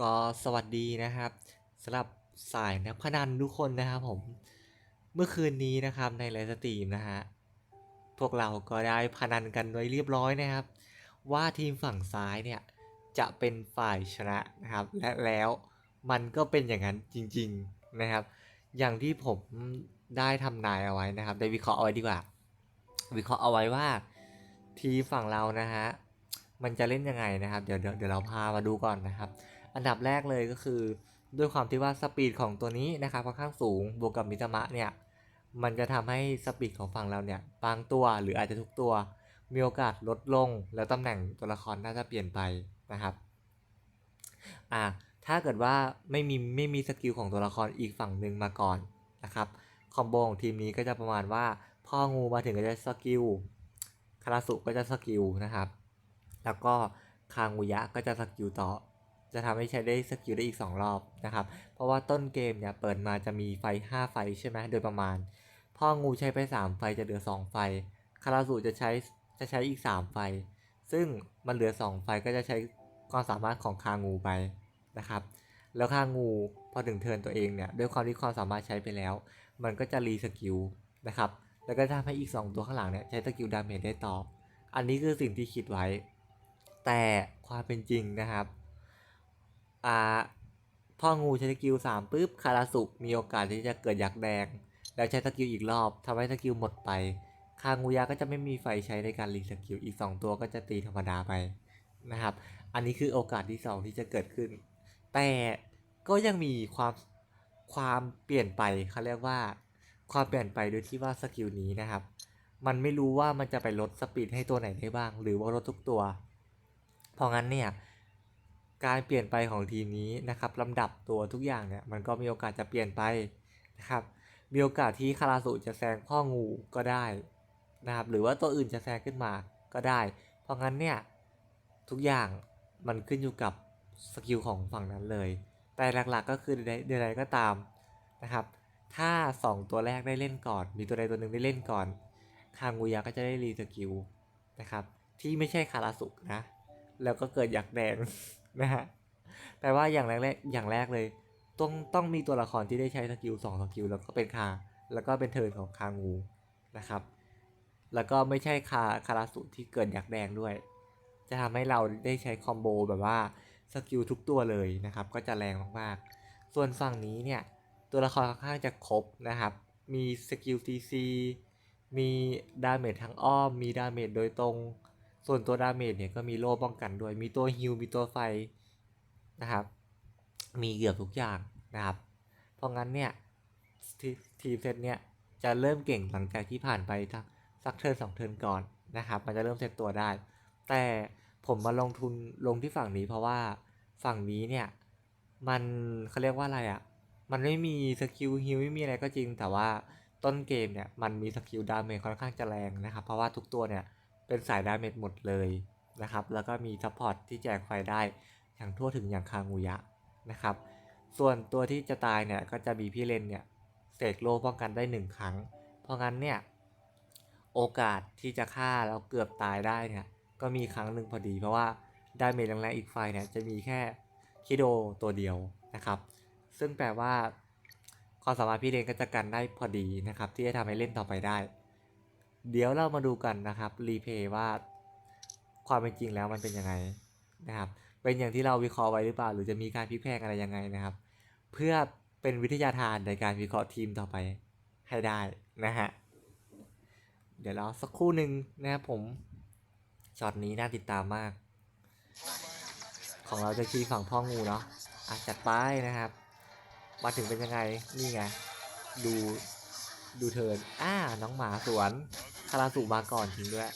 ก็สวัสดีนะครับสำหรับสายนักพนันทุกคนนะครับผมเมื่อคืนนี้นะครับในไลฟ์สตรีมนะฮะพวกเราก็ได้พนันกันไว้เรียบร้อยนะครับ ว่าทีมฝั่งซ้ายเนี่ยจะเป็นฝ่ายชนะนะครับ และแล้วมันก็เป็นอย่างนั้นจริง ๆนะครับ อย่างที่ผมได้ทำนายเอาไว้นะครับ ได้วิเคราะห์เอาไว้ดีกว่า วิเคราะห์เอาไว้ว่าทีมฝั่งเรานะฮะมันจะเล่นยังไงนะครับ เดี๋ยวเดี๋ยวเราพามาดูก่อนนะครับ อันดับแรกเลยก็คือ ด้วยความที่ว่าสปีดของตัวนี้นะครับค่อนข้างสูงบวกกับมิตามะเนี่ยมันจะทำให้สปีดของฝั่งเราเนี่ยบางตัวหรืออาจจะทุกตัวมีโอกาสลดลง แล้วตำแหน่งตัวละครน่าจะเปลี่ยนไปนะครับอ่าถ้าเกิดว่าไม่มีไม่มีสกิลของตัวละครอีกฝั่งหนึ่งมาก่อนนะครับคอมโบของทีมนี้ก็จะประมาณว่าพ่องูมาถึงก็จะสกิลคาราสุก็จะสกิลนะครับ แล้วก็คางุยะก็จะสกิลต่อ จะทำให้ใช้ได้สกิลได้อีก 2 รอบนะครับ เพราะว่าต้นเกมเนี่ยเปิดมาจะมีไฟ 5 ไฟใช่ไหมโดยประมาณ พ่องูใช้ไป 3 ไฟจะเหลือ 2 ไฟ คาราสุจะใช้จะใช้อีก 3 ไฟ ซึ่งมันเหลือ 2 ไฟก็จะใช้ความสามารถของคางูไปนะครับ แล้วคางูพอถึงเทินตัวเองเนี่ยด้วยความที่ความสามารถใช้ไปแล้ว มันก็จะรีสกิลนะครับ แล้วก็จะทำให้อีก 2 ตัวข้างหลังเนี่ยใช้สกิลดาเมจได้ต่อ อันนี้คือสิ่งที่คิดไว้ แต่ความเป็นจริงนะครับ อ่าพ่องูใช้สกิลสามปุ๊บคาราสุมีโอกาสที่จะเกิดยักษ์แดง แล้วใช้สกิลอีกรอบทำให้สกิลหมดไป คางูยะก็จะไม่มีไฟใช้ในการรีสกิลอีก 2 ตัวก็จะตีธรรมดาไปนะครับ อันนี้คือโอกาสที่ 2 ที่จะเกิดขึ้น แต่ก็ยังมีความความเปลี่ยนไปเขาเรียกว่า ความเปลี่ยนไปโดยที่ว่าสกิลนี้นะครับ มันไม่รู้ว่ามันจะไปลดสปีดให้ตัวไหนได้บ้าง หรือว่าลดทุกตัว เพราะงั้นเนี่ย การเปลี่ยนไปของทีมนี้นะครับลำดับตัวทุกอย่างเนี่ยมันก็มีโอกาสจะเปลี่ยนไปนะครับมีโอกาสที่คาราสุจะแซงพ่องูก็ได้นะครับหรือว่าตัวอื่นจะแซงขึ้นมาก็ได้ เพราะงั้นเนี่ยทุกอย่างมันขึ้นอยู่กับสกิลของฝั่งนั้นเลย แต่หลักๆก็คือใดๆก็ตามนะครับถ้า 2 ตัวแรกได้เล่นก่อน มีตัวใดตัวหนึ่งได้เล่นก่อน คางูยะก็จะได้รีสกิลนะครับที่ไม่ใช่คาราสุนะแล้วก็เกิดอยักแดง นะฮะแปลว่าอย่างแรกๆอย่างแรกเลย ต้องต้องมีตัวละครที่ได้ใช้สกิลสองสกิลแล้วก็เป็นคาแล้วก็เป็นเทิร์นของคางูนะครับ แล้วก็ไม่ใช่คาคาราสุที่เกิดยักษ์แดงด้วย จะทำให้เราได้ใช้คอมโบแบบว่าสกิลทุกตัวเลยนะครับ ก็จะแรงมากๆ ส่วนฝั่งนี้เนี่ย ตัวละครค่อนข้างจะครบนะครับ มีสกิล TC มีดาเมจทั้งอ้อม มีดาเมจโดยตรง ส่วนตัวดาเมจเนี่ยก็มีโล่ป้องกันด้วย มีตัวฮิลมีตัวไฟนะครับ มีเกือบทุกอย่างนะครับ เพราะงั้นเนี่ยททีมเซตเนี่ยจะเริ่มเก่งหลังจากที่ผ่านไปทักสักเทิร์นสองเทิร์นก่อนนะครับ มันจะเริ่มเซตตัวได้ แต่ผมมาลงทุนลงที่ฝั่งนี้เพราะว่าฝั่งนี้เนี่ยมันเขาเรียกว่าอะไรอะ่ะ มันไม่มีสกิลฮิลไม่มีอะไรก็จริง แต่ว่าต้นเกมเนี่ยมันมีสกิลดาเมจค่อนข้างจะแรงนะครับ เพราะว่าทุกตัวเนี่ย เป็นสายดาเมจหมดเลยนะครับ แล้วก็มีซัพพอร์ตที่แจกไฟได้อย่างทั่วถึงอย่างคางูยะนะครับ ส่วนตัวที่จะตายเนี่ยก็จะมีพี่เลนเนี่ยเสกโลป้องกันได้หนึ่งครั้ง เพราะงั้นเนี่ยโอกาสที่จะฆ่าแล้วเกือบตายได้เนี่ยก็มีครั้งหนึ่งพอดีเพราะว่าดาเมจแรงๆอีกไฟเนี่ยจะมีแค่คิโดตัวเดียวนะครับ ซึ่งแปลว่าความสามารถพี่เลนก็จะกันได้พอดีนะครับ ที่จะทำให้เล่นต่อไปได้ เดี๋ยวเรามาดูกันนะครับรีเพย์ว่าความเป็นจริงแล้วมันเป็นยังไงนะครับ เป็นอย่างที่เราวิเคราะห์ไว้หรือเปล่า หรือจะมีการพลิกแพลงอะไรยังไงนะครับ เพื่อเป็นวิทยาทานในการวิเคราะห์ทีมต่อไปให้ได้นะฮะเดี๋ยวเราสักครู่หนึ่งนะครับผมช็อตนี้น่าติดตามมาก ของเราจะคีฝั่งพ่องูเนาะอะจัดไปนะครับ มาถึงเป็นยังไงนี่ไงดูดูเทินอ่าน้องหมาสวน คาราสุมาก่อนจริงด้วย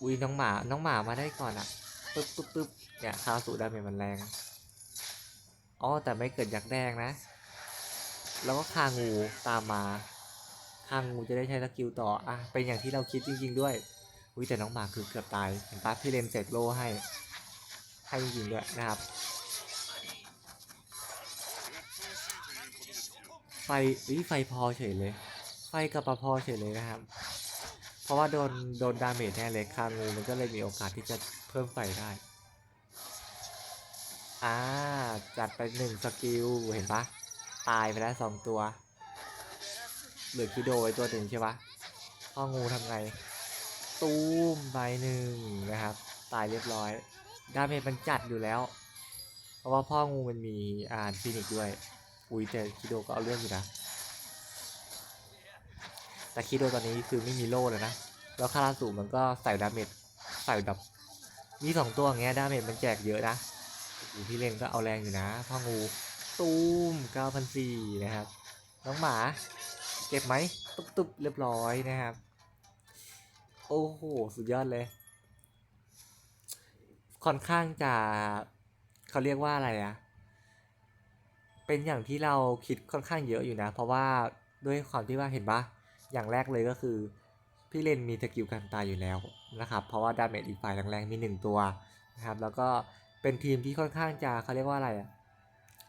อุ้ยน้องหมา น้องหมามาได้ก่อนอะปึ๊บปึ๊บปึ๊บเนี่ยคาราสุดาเมจมันแรง อ๋อแต่ไม่เกิดยักษ์แดงนะ แล้วก็คางูตามมาคางูจะได้ใช้สกิลต่อ อะ เป็นอย่างที่เราคิดจริง ๆ ด้วย อุ้ยแต่น้องหมาคือเกือบตาย เห็นปะพี่เลนเสกโลให้ ให้จริงๆด้วยนะครับไฟอุ้ยไฟพอเฉยเลย ไฟกับปะพอเฉยเลยนะครับ เพราะว่าโดนโดนดาเมจแน่เลยคางูมันก็เลยมีโอกาสที่จะเพิ่มไฟได้ อ่า จัดไปหนึ่งสกิล เห็นปะตายไปแล้วสองตัวเหลือคิโดไว้ตัวหนึ่งใช่ปะพ่องูทำไง ตูมใบหนึ่งนะครับ ตายเรียบร้อย ดาเมจมันจัดอยู่แล้ว เพราะว่าพ่องูมันมีอ่านฟินิกด้วย อุ้ยแต่คิโดก็เอาเรื่องอยู่นะ แต่คิโดตอนนี้คือไม่มีโล่เลยนะ แล้วคาราสูมันก็ใส่ดาเมจใส่แบบมีสองตัวอย่างเงี้ยดาเมจมันแจกเยอะนะอูพี่เล่นก็เอาแรงอยู่นะพ่องูตูม9,400นะครับ น้องหมา เก็บไหมตุ๊บตุบเรียบร้อยนะครับ โอ้โห สุดยอดเลย ค่อนข้างจะเขาเรียกว่าอะไรอะเป็นอย่างที่เราคิดค่อนข้างเยอะอยู่นะ เพราะว่าด้วยความที่ว่าเห็นปะ อย่างแรกเลยก็คือ พี่เลนมีสกิลกันตายอยู่แล้วนะครับ เพราะว่าดาเมจอีกฝ่ายแรงๆมีหนึ่งตัวนะครับ แล้วก็เป็นทีมที่ค่อนข้างจะเขาเรียกว่าอะไรอะ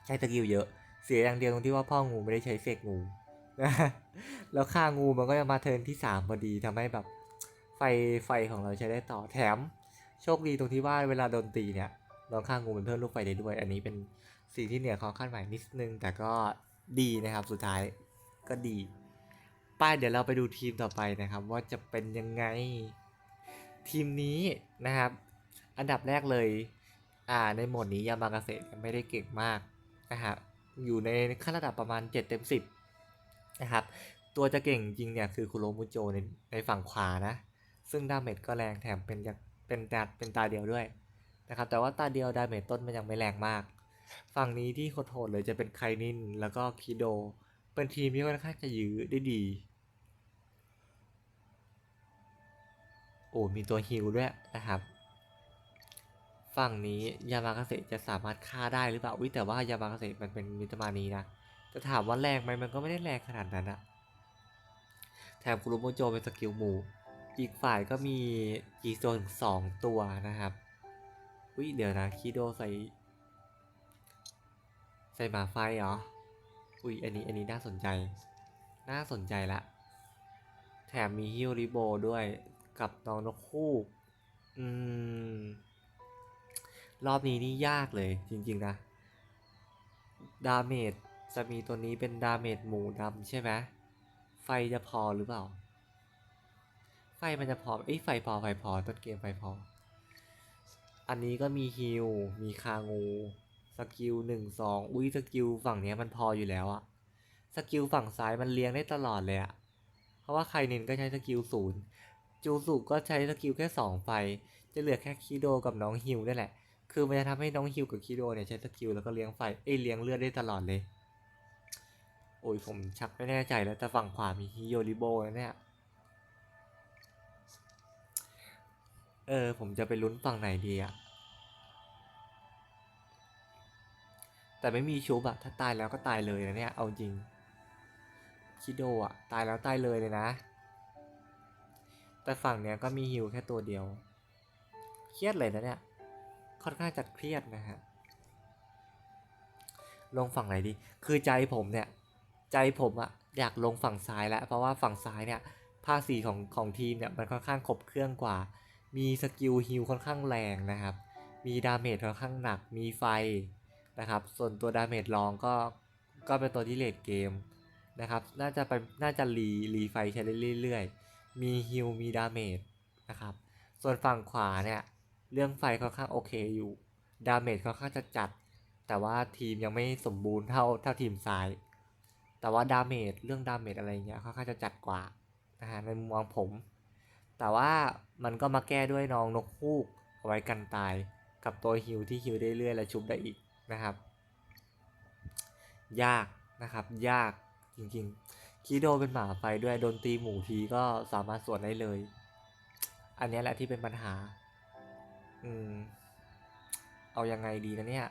ใช้สกิลเยอะ เสียอย่างเดียวตรงที่ว่าพ่องูไม่ได้ใช้เสกงูนะแล้วค่างูมันก็จะมาเทินที่สามพอดีทำให้แบบไฟไฟของเราใช้ได้ต่อแถม โชคดีตรงที่ว่าเวลาโดนตีเนี่ยน้องข้างงูเป็นเพิ่มลูกไฟได้ด้วย อันนี้เป็นสิ่งที่เหนือความคาดหมายนิดนึง แต่ก็ดีนะครับสุดท้ายก็ดี ป้ายเดี๋ยวเราไปดูทีมต่อไปนะครับ ว่าจะเป็นยังไงทีมนี้นะครับ อันดับแรกเลยอ่าในโหมดนี้ยามากาเกษตรไม่ได้เก่งมากนะครับอยู่ในขั้นระดับประมาณ 7 เต็ม 10 นะครับ ตัวจะเก่งจริงเนี่ยคือคุโรมุโจในในฝั่งขวานะ ซึ่งดาเมจก็แรงแถมเป็นเป็นตาเป็นตาเดียวด้วยนะครับ แต่ว่าตาเดียวดาเมจต้นมันยังไม่แรงมาก ฝั่งนี้ที่โหดๆเลยจะเป็นไคนินแล้วก็คิโด เป็นทีมที่ค่อนข้างจะยื้อได้ดี โอ้มีตัวฮิลด้วยนะครับ ฝั่งนี้ยามากาเสะจะสามารถฆ่าได้หรือเปล่าวิแต่ว่ายามากาเสะมันเป็นมิตรมานีนะจะถามว่าแรงไหมมันก็ไม่ได้แรงขนาดนั้นอะแถมคุรุโมโจเป็นสกิลหมู่อีกฝ่ายก็มีจีโซถึงสองตัวนะครับวิเดี๋ยวนะคิโดใส่ ใส่หมาไฟเหรออุ้ยอันนี้อันนี้น่าสนใจ น่าสนใจละ แถมมีฮิวริโบด้วย กับน้องนกคู่อืมรอบนี้นี่ยากเลยจริงๆนะ ดาเมจจะมีตัวนี้เป็นดาเมจหมูดำใช่ไหมไฟจะพอหรือเปล่า ไฟมันจะพอเอ้ยไฟพอไฟพอต้นเกมไฟพอ อันนี้ก็มีฮิลมีคางูสกิลหนึ่งสองอุ้ยสกิลฝั่งเนี้ยมันพออยู่แล้วอะสกิลฝั่งซ้ายมันเลี้ยงได้ตลอดเลยอะเพราะว่าไคนินก็ใช้สกิลศูนย์ จูสุก็ใช้สกิลแค่สองไฟ จะเหลือแค่คิโดกับน้องฮิวนั่นแหละ คือมันจะทำให้น้องฮิวกับคิโดเนี่ยใช้สกิลแล้วก็เลี้ยงไฟ เอ้ยเลี้ยงเลือดได้ตลอดเลย โอ้ยผมชักไม่แน่ใจแล้วแต่ฝั่งขวามีฮิโยริโบนะเนี่ย เออผมจะไปลุ้นฝั่งไหนดีอะแต่ไม่มีชุบอะถ้าตายแล้วก็ตายเลยนะเนี่ย เอาจริง คิโดอะตายแล้วตายเลยเลยนะ แต่ฝั่งเนี้ยก็มีฮิวแค่ตัวเดียว เครียดเลยนะเนี่ย ค่อนข้างจะเครียดนะฮะ ลงฝั่งไหนดี คือใจผมเนี่ย ใจผมอะอยากลงฝั่งซ้ายแล้ว เพราะว่าฝั่งซ้ายเนี่ยภาคสีของของทีมเนี่ยมันค่อนข้างครบเครื่องกว่า มีสกิลฮิลค่อนข้างแรงนะครับ มีดาเมจค่อนข้างหนัก มีไฟนะครับ ส่วนตัวดาเมจรองก็ก็เป็นตัวที่เลดเกมนะครับ น่าจะไปน่าจะรีรีไฟใช้เรื่อยๆ มีฮิลมีดาเมจนะครับ ส่วนฝั่งขวาเนี่ยเรื่องไฟค่อนข้างโอเคอยู่ ดาเมจค่อนข้างจะจัด แต่ว่าทีมยังไม่สมบูรณ์เท่าเท่าทีมซ้าย แต่ว่าดาเมจเรื่องดาเมจอะไรเงี้ยค่อนข้างจะจัดกว่านะฮะในมุมมองผม แต่ว่ามันก็มาแก้ด้วยน้องนกฮูกเอาไว้กันตายกับตัวฮิวที่ฮิวได้เรื่อยและชุบได้อีกนะครับ ยากนะครับ ยากจริงๆ คีโดเป็นหมาไฟด้วยโดนตีหมูทีก็สามารถสวนได้เลย อันนี้แหละที่เป็นปัญหา อืม เอายังไงดีนะเนี่ย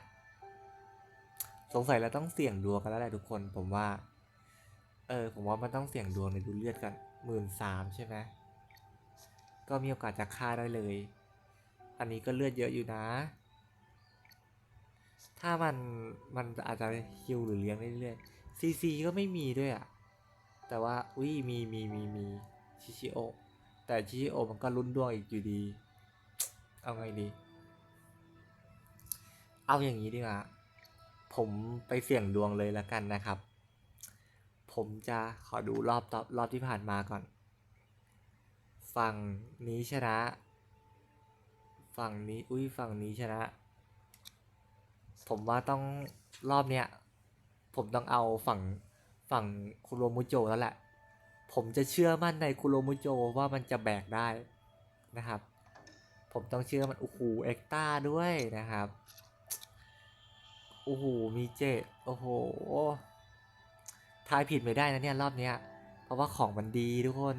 สงสัยเราต้องเสี่ยงดวงกันแล้วแหละทุกคน ผมว่า เออ ผมว่ามันต้องเสี่ยงดวงในดูเลือดกันหมื่นสามใช่ไหมก็มีโอกาสจะฆ่าได้เลย อันนี้ก็เลือดเยอะอยู่นะ ถ้ามันมันอาจจะฮิวหรือเลี้ยงได้เรื่อยซีซีก็ไม่มีด้วยอะ แต่ว่าอุ้ยมีมีมีมีชิชิโอ แต่ชิชิโอมันก็ลุ้นดวงอีกอยู่ดี เอาไงดี เอาอย่างนี้ดีกว่าผมไปเสี่ยงดวงเลยแล้วกันนะครับ ผมจะขอดูรอบต่อรอบที่ผ่านมาก่อน ฝั่งนี้ชนะ ฝั่งนี้อุ้ยฝั่งนี้ชนะ ผมว่าต้องรอบเนี้ย ผมต้องเอาฝั่ง ฝั่งคุโรมุโจแล้วแหละ ผมจะเชื่อมั่นในคุโรมุโจว่ามันจะแบกได้นะครับ ผมต้องเชื่อมันโอ้โหเอ็กต้าด้วยนะครับโอ้โหมีเจโอ้โหทายผิดไม่ได้นะเนี่ยรอบเนี้ย เพราะว่าของมันดีทุกคน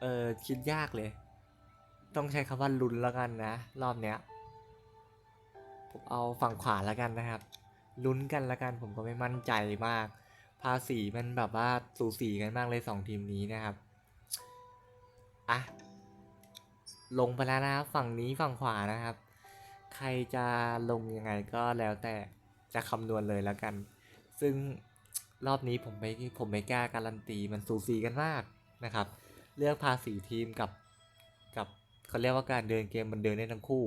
เออคิดยากเลย ต้องใช้คำว่าลุ้นแล้วกันนะ รอบเนี้ย ผมเอาฝั่งขวาแล้วกันนะครับ ลุ้นกันล้วกันผมก็ไม่มั่นใจมาก ภาษีมันแบบว่าสูสีกันมากเลยสองทีมนี้นะครับอะลงไปแล้วนะครับฝั่งนี้ฝั่งขวานะครับ ใครจะลงยังไงก็แล้วแต่จะคำนวณเลยแล้วกัน ซึ่งรอบนี้ผมไม่ผมไม่กล้าการันตีมันสูสีกันมากนะครับ เลือกภาษีทีมกับกับเขาเรียกว่าการเดินเกมมันเดินได้ทั้งคู่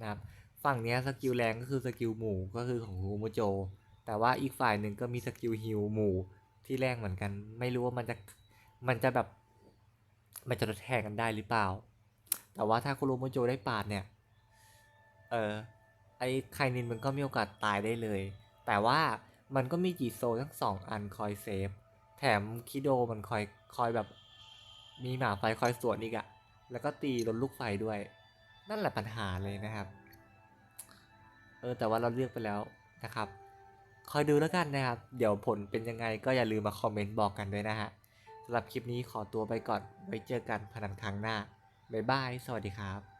นะครับ ฝั่งเนี้ยสกิลแรงก็คือสกิลหมู่ก็คือของฮูโมโจ แต่ว่าอีกฝ่ายหนึ่งก็มีสกิลฮิลหมู่ที่แรงเหมือนกัน ไม่รู้ว่ามันจะมันจะแบบมันจะทดแทนกันได้หรือเปล่า แต่ว่าถ้าคุโรโมโจได้ปาดเนี่ย เออไอไคนินมันก็มีโอกาสตายได้เลย แต่ว่ามันก็มีจีโซทั้งสองอันคอยเซฟ แถมคิโดมันคอยคอยแบบ มีหมาไฟคอยสวนอีกอะแล้วก็ตีลดลูกไฟด้วย นั่นแหละปัญหาเลยนะครับ เออแต่ว่าเราเลือกไปแล้วนะครับ คอยดูแล้วกันนะครับ เดี๋ยวผลเป็นยังไงก็อย่าลืมมาคอมเมนต์บอกกันด้วยนะฮะสำหรับคลิปนี้ขอตัวไปก่อนไว้เจอกันพนันครั้งหน้าบ๊ายบาย สวัสดีครับ